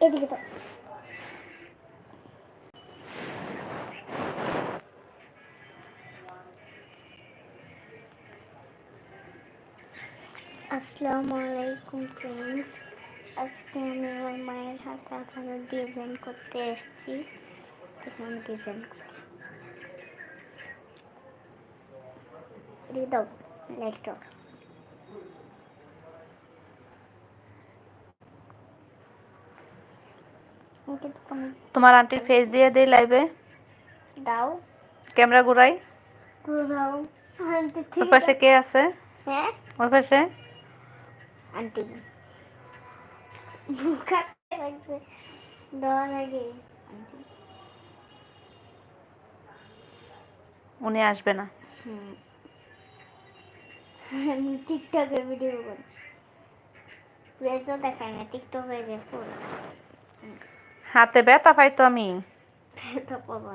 এদিকে তো। আসসালামু আলাইকুম ফ্রেন্ডস আজকে আমি আমার মায়ের হাতে আপনারা ডিজাইন করতে এসেছি। আমি ডিজাইন করছি। দাও লাইটটা ওকে তো তুমি তোমার আন্টির ফেস দিয়ে দেই লাইভে দাও। ক্যামেরা ঘুরাই। ঘুরাও। আন্টি ওই পাশে কে আছে? হ্যাঁ? ওই পাশে? আন্টি। কাটতে লাগবে। দেওয়া লাগে আন্টি। উনি আসবে না। হুম আমি টিকটকে ভিডিও করি প্রেসও দেখায় না। টিকটক হয়ে যায় ফুল হাতে ব্যথা পাইতো আমি। পাবো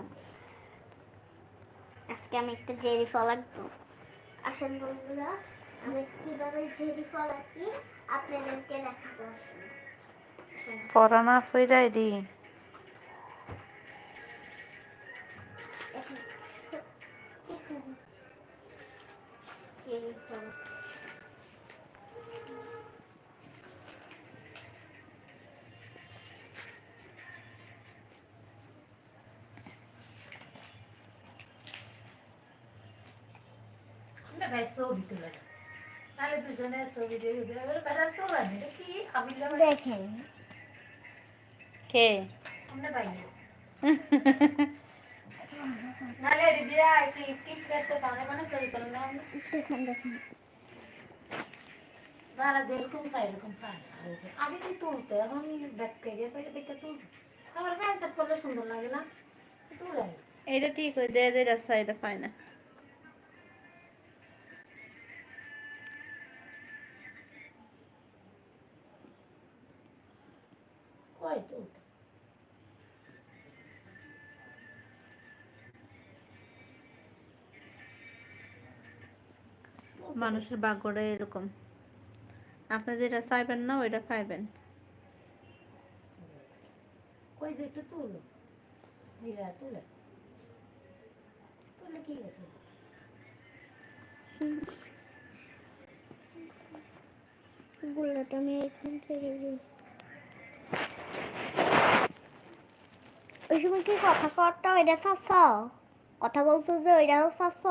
আজকে আমি একটা জেরি ফল আঁকবো আসেন বন্ধুরা আমি কীভাবে জেরি ফল আঁকি আপনাদেরকে দেখাবো। পড়ানা ফইরাই দি জেরি ফল। আমরা ভাই ছবি তুলে তাহলে দুজনে ছবি দিয়ে বেটার এটা কি? আমি যাব দেখেন। কে? আমরা ভাইয়ে নালে এডি দিয়া কি কি করতে পারে মানে ছবি তুলে না দেখেন দেখেন। যারা যেরকম চাই এরকম পায়। আগে কি তুলতে? এখন দেখতে গেছে দেখতে তুলতে। আমার প্যান্ট শার্ট করলে সুন্দর লাগে না। তুলে এটা ঠিক হয়ে যে যেটা সাইডে পাই না। মানুষের ভাগ্যটা এরকম। আপনি যেটা চাইবেন না ওইটা পাইবেন। কই যে একটু তুলো। হীরা তুলে। তুলে কি গেছে গুলোটা আমি এখান থেকে দিয়েছি ওই সময় কি কথা কটা ওইটা কথা বলছো যে ওইটাও চাচ্ছ?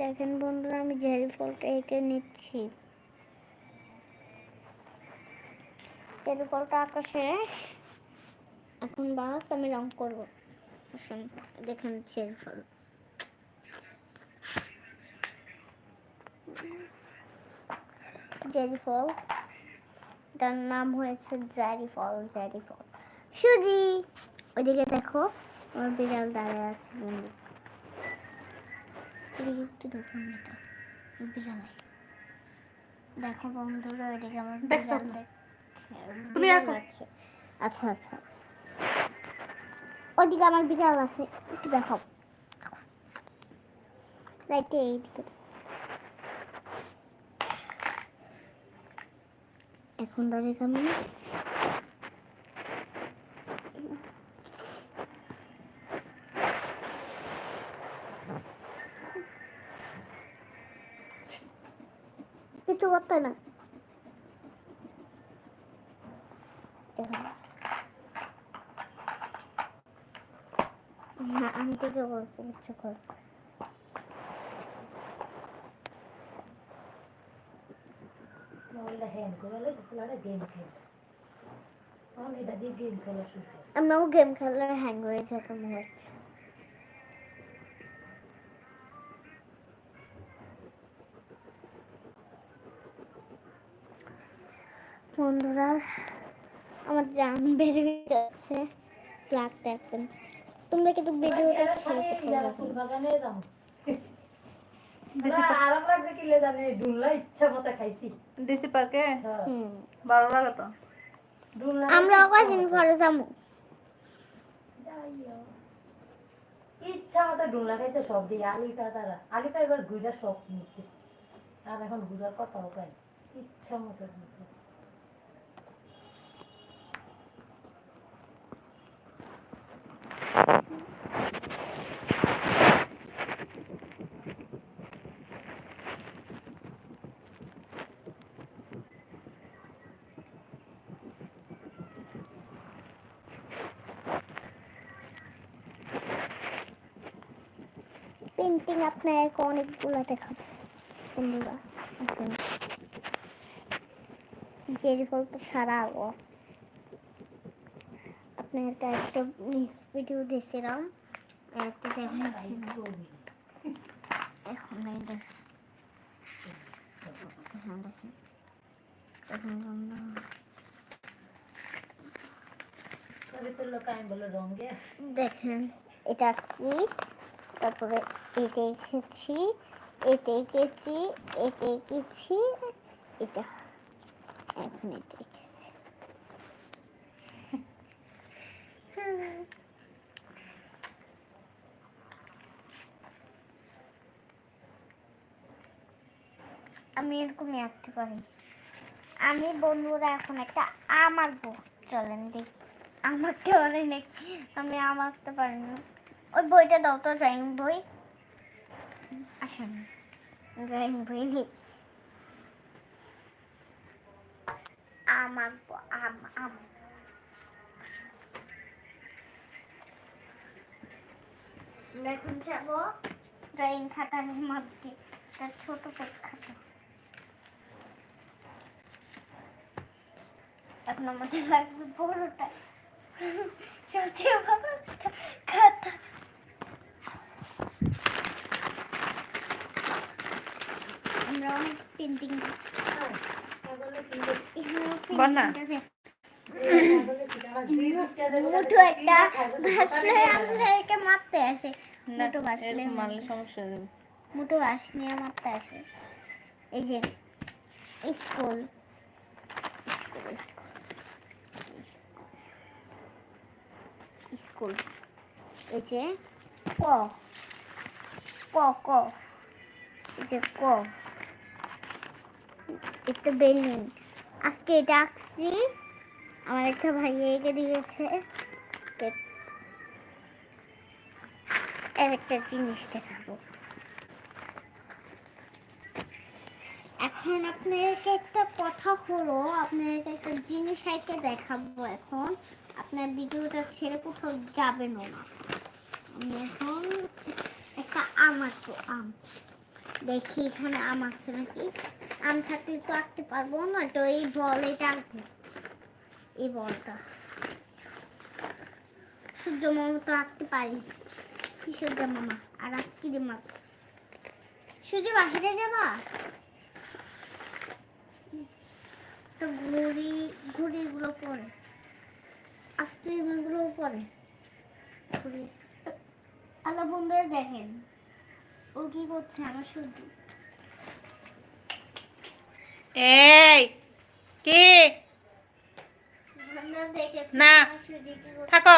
দেখেন বন্ধুরা, আমি জেরি ফলটা এঁকে নিচ্ছি। জেরি ফলটা আঁকা শেষ এখন বাস, আমি রং করব। আসুন, দেখেন জেরি ফল। জেরি ফল। তার নাম হয়েছে জারি ফল জারি ফল। সুজি! ওইদিকে দেখো, আমার বিড়াল দাঁড়ায় আছে দেখো এটা বিড়াল দেখো বন্ধুরা এদিকে আমার। বিড়াল তুমি আছে। আচ্ছা আচ্ছা। ওদিকে আমার বিড়াল আছে একটু দেখো। রাইটে এইদিকে এখন দাঁড়িয়ে আমি করতে না। হ্যাঁ আমি থেকে বলছি কিছু কর। ফুলাটা গেম খেলে তখন এটা দিয়ে গেম আমার জান বেড়ে যাচ্ছে। ক্লাক দেখবেন তোমরা কিন্তু ভিডিওটা ছেড়ে ফুল বাগানে যাও আরাম লাগছে কি লে জানে ডুল্লা ইচ্ছা মতো খাইছি। ডিসি পার্কে? হ্যাঁ, হুম। ভালো লাগে তো। ডুল্লা আমরা কদিন মতো। পরে যাব। ইচ্ছা মতো ডুল্লা খাইছে সব দিয়ে। আলিপা তারা আলিপা এবার ঘুরা সব নিচ্ছে। আর এখন ঘুরার কথাও পাই ইচ্ছা মতো পেন্টিং আপনাকে অনেকগুলো দেখাবো বন্ধুরা। জেরি ফলটা ছাড়া আপনাকে একটা নেক্সট ভিডিও দিয়েছিলাম একটা দেখাচ্ছি না ছবি। এখন দেখেন। আমরা দেখেন এটা কি? তারপরে এটা এঁকেছি এটা এঁকেছি এটা এঁকেছি এটা। এখন এটা আমি এরকমই আঁকতে পারি। আমি বন্ধুরা এখন একটা আম আঁকবো চলেন দেখি। আমাকে বলে নাকি আমি আম আঁকতে পারি না। ওই বইটা দাও তো ড্রয়িং বই। আসেন। ড্রয়িং বই নেই। আম আঁকবো আম আম। আমরা এখন যাব ড্রয়িং খাতার মধ্যে একটা ছোট পেট খাতা। এখন আমাদের লাগবে বড়টা। সবচেয়ে বড় খাতা। আমরা অনেক পেন্টিং হ্যাঁ, পাগলে মুঠো একটা ভাসলে আমাদেরকে মারতে আসে। মুঠো ভাসলে মারলে। সমস্যা যাবে। মুঠো ভাস নিয়ে মারতে আসে। এই যে স্কুল। School school. এই যে ক। ক ক। এই যে ক। একটা বেলুন। আজকে এটা আঁকছি। আমার একটা ভাই এঁকে দিয়েছে। একটা জিনিস দেখাবো। এখন আপনাদেরকে একটা কথা হলো, আপনাদেরকে একটা জিনিস এঁকে দেখাবো এখন। আপনার ভিডিওটা ছেড়ে কোথাও যাবেন না। আমি এখন একটা আম আঁকবো আম। দেখি এখানে আম আছে নাকি? আম থাকলে তো আঁকতে পারব না, তো এই বল এটা আঁকবো। এই বলটা। সূর্য মামা তো আঁকতে পারি। কি সূর্য মামা আর আঁকি দে মা? সূর্য বাহিরে যাবা? তো ঘুড়ি, ঘুড়িগুলো পরে। আজকে এগুলো পরে। ঘুড়ি। আলো বন্ধুরা দেখেন। ও কি করছে আমার সূর্য? এই, কি? না। থাকো।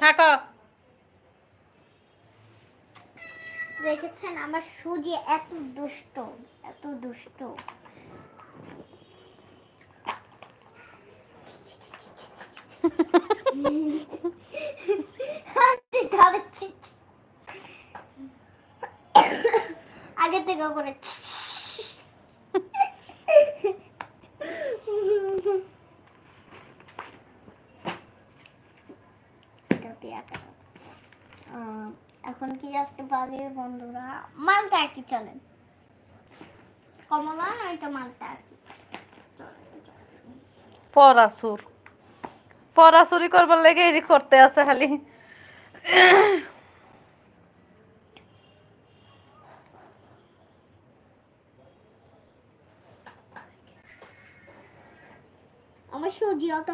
থাকো। দেখেছেন আমার সুজি এত দুষ্ট এত দুষ্ট। আগে থেকে করে এটাতে আঁকা যাবে। আহ, এখন কি আসতে পারে বন্ধুরা মালটা আর কি চলেন। কমলা নয়তো মালটা আর কি। পরাসুর পরাসুরি করবার লেগে এরি করতে আছে খালি। আমার সুজি অত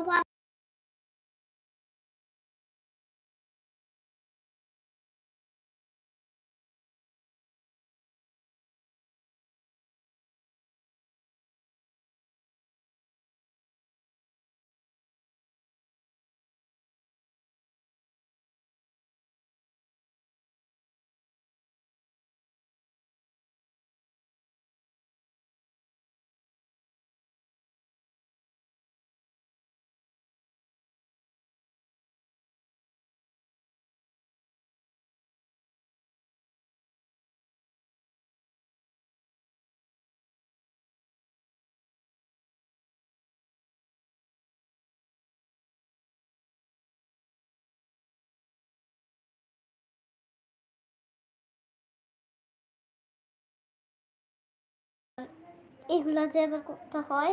এগুলো যেভাবে করতে হয়।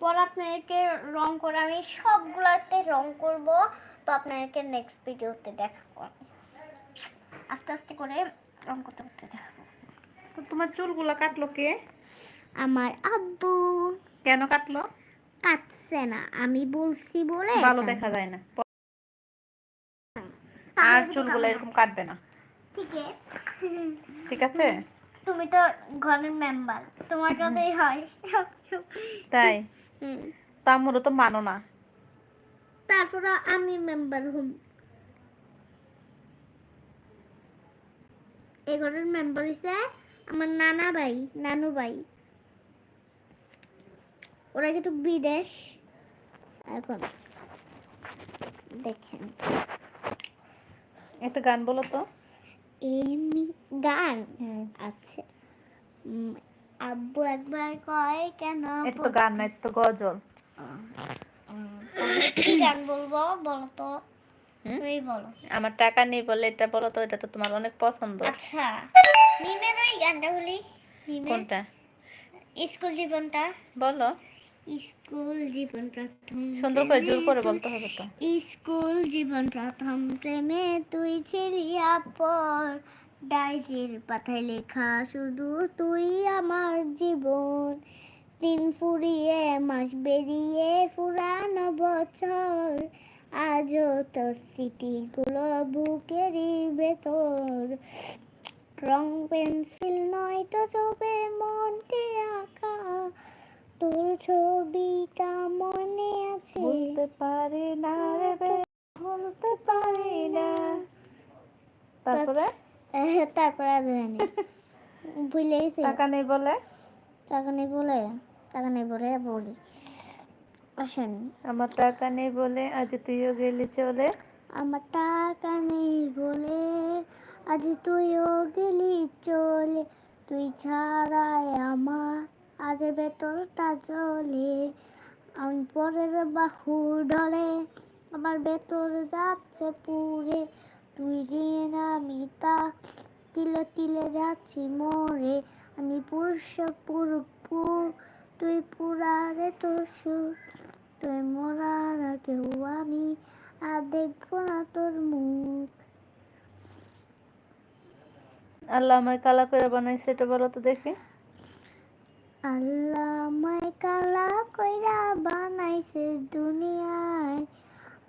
পর আপনাদেরকে রং করে আমি সবগুলোতে রং করব। তো আপনাদেরকে নেক্সট ভিডিওতে দেখাবো। আস্তে আস্তে করে রং করতে করতে দেখাবো। তোমার চুলগুলো কাটলো কে? আমার আব্বু। কেন কাটলো? কাটছে না আমি বলছি বলে ভালো দেখা যায় না। আর চুলগুলো এরকম কাটবে না না। ঠিক আছে। ঠিক আছে? তুমি তো ঘরের মেম্বার তোমার কথাই হয়। তাই? হুম। তামুরও তো মানো না। তারপরে আমি মেম্বার হম। এই ঘরের মেম্বার হইছে আমার নানা ভাই নানু ভাই। ওরা কিন্তু বিদেশ। এখন দেখেন। একটা গান বলো তো। এমনি গান আছে। আব্বু একবার কয় কেন এটা তো গান না এটা তো গজল। কি গান বলব বলো তো? তুমি বলো। আমার টাকা নেই বলে এটা বলো তো এটা তো তোমার অনেক পছন্দ। আচ্ছা নিমের ওই গানটা বলি? কোনটা? স্কুল জীবনটা? বলো। স্কুল জীবন প্রথম সুন্দর করে জোর করে তুই- বলতে হবে তো। স্কুল জীবন প্রথম প্রেমে তুই ছিলি আপর ডাইজির পাতায় লেখা শুধু তুই আমার জীবন। দিন ফুরিয়ে মাস বেরিয়ে ফুরানো বছর। আজও তো স্মৃতিগুলো বুকেরই ভেতর। রং পেন্সিল নয় তো চোখে মনকে আঁকা। তোর ছবিটা মনে আছে? বলতে পারি না রে বলতে পারি না। তারপরে? তারপর? জানি। ভুলে গেছি। টাকা নেই বলে? টাকা নেই বলে টাকা নেই বলে বলি। আসেন। আমার টাকা নেই বলে আজ তুইও গেলি চলে? আমার টাকা নেই বলে আজ তুইও গেলি চলে। তুই ছাড়াই আমার আজ ভেতরটা চলে, আমি পরের বাহু ডলে আমার ভেতর যাচ্ছে পুরে, তুই ঋণ আমি তা তিলে তিলে যাচ্ছি মরে, আমি পুরুষ পুরপু তুই পুরারে তোর সুর, তুই মরার কেউ আমি, আর দেখব না তোর মুখ। আল্লাহ আমায় কালা করে বানাইছে, এটা বলো তো দেখি। আল্লাহ আমায় কালা কইরা বানাইছে দুনিয়ায়।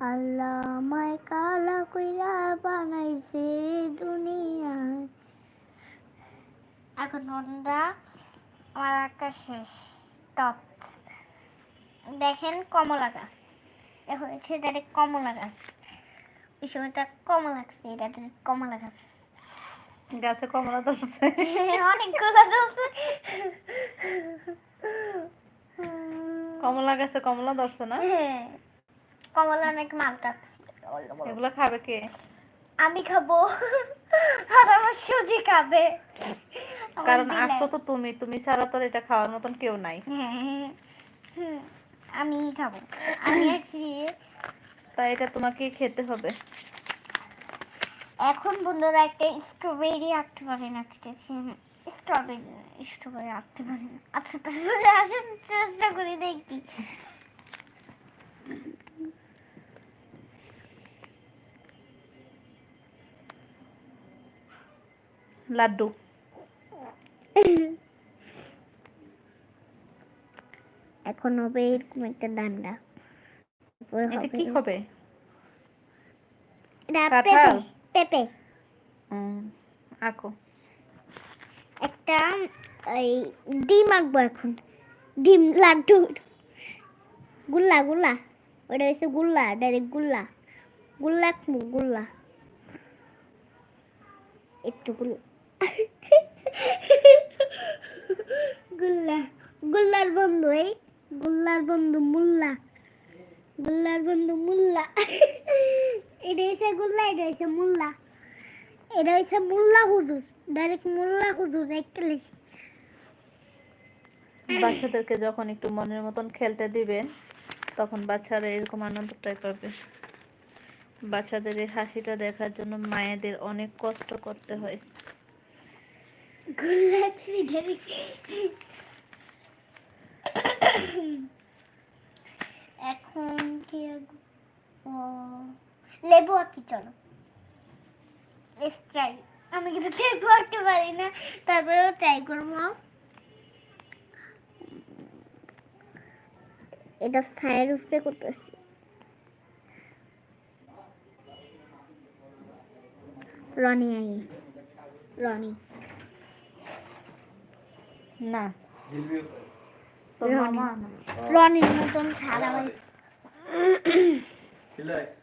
আল্লাহ আমায় কালা কইরা বানাইছে দুনিয়ায়। এখন বন্ধুরা, আমার আঁকা শেষ টপ দেখেন কমলা গাছ। এ হয়েছে ডাইরেক্ট কমলা গাছ। ওই সময়টা কমলা লাগছে এটা কমলা গাছ। গাছে কমলা ধরছে। অনেকগুলো আছে কমলা গাছে কমলা ধরছে না? হ্যাঁ, কমলা অনেক মালটা এগুলো খাবে কে? আমি খাব। আর আমার সুজি খাবে। কারণ আসছো তো তুমি তুমি ছাড়া তো এটা খাওয়ার মতন কেউ নাই। হ্যাঁ, হুম, আমি খাব। আমি তাই এটা তোমাকে খেতে হবে। এখন বন্ধুরা একটা স্ট্রবেরি আঁকতে পারি না স্ট্রবেরি স্ট্রবেরি আঁকতে পারি না। আচ্ছা তাহলে আসেন চেষ্টা করি দেখি। লাড্ডু। এখন হবে এরকম একটা ডান্ডা তারপরে কি হবে। কাঁঠাল? পেঁপে। আঁকো। একটা এই ডিম আঁকবো এখন। ডিম লাড্ডু। গুল্লা গুল্লা। ওটা হচ্ছে গুল্লা ডাইরেক্ট গুল্লা। গুল্লা আঁকবো গুল্লা। একটু গুল্লা। গুল্লা গুল্লার বন্ধু এই। গুল্লার বন্ধু মুল্লা। গুল্লার বন্ধু মুল্লা। এটা হচ্ছে গুল্লা এটা হচ্ছে মুল্লা। এটা হচ্ছে মোল্লা হুজুর ডাইরেক্ট মোল্লা হুজুর একটা লিখি। বাচ্চাদেরকে যখন একটু মনের মতন খেলতে দিবে তখন বাচ্চারা এরকম আনন্দটাই পাবে বাচ্চাদের এই হাসিটা দেখার জন্য মায়েদের অনেক কষ্ট করতে হয়। এখন কি? লেবু আঁকি চলো। ট্রাই আমি কিন্তু লেবু আঁকতে পারি না। তারপরেও ট্রাই করব। এটা ছায়ের উপরে করতেছি। রনি আই রনি। না। রনি। রনির মতন like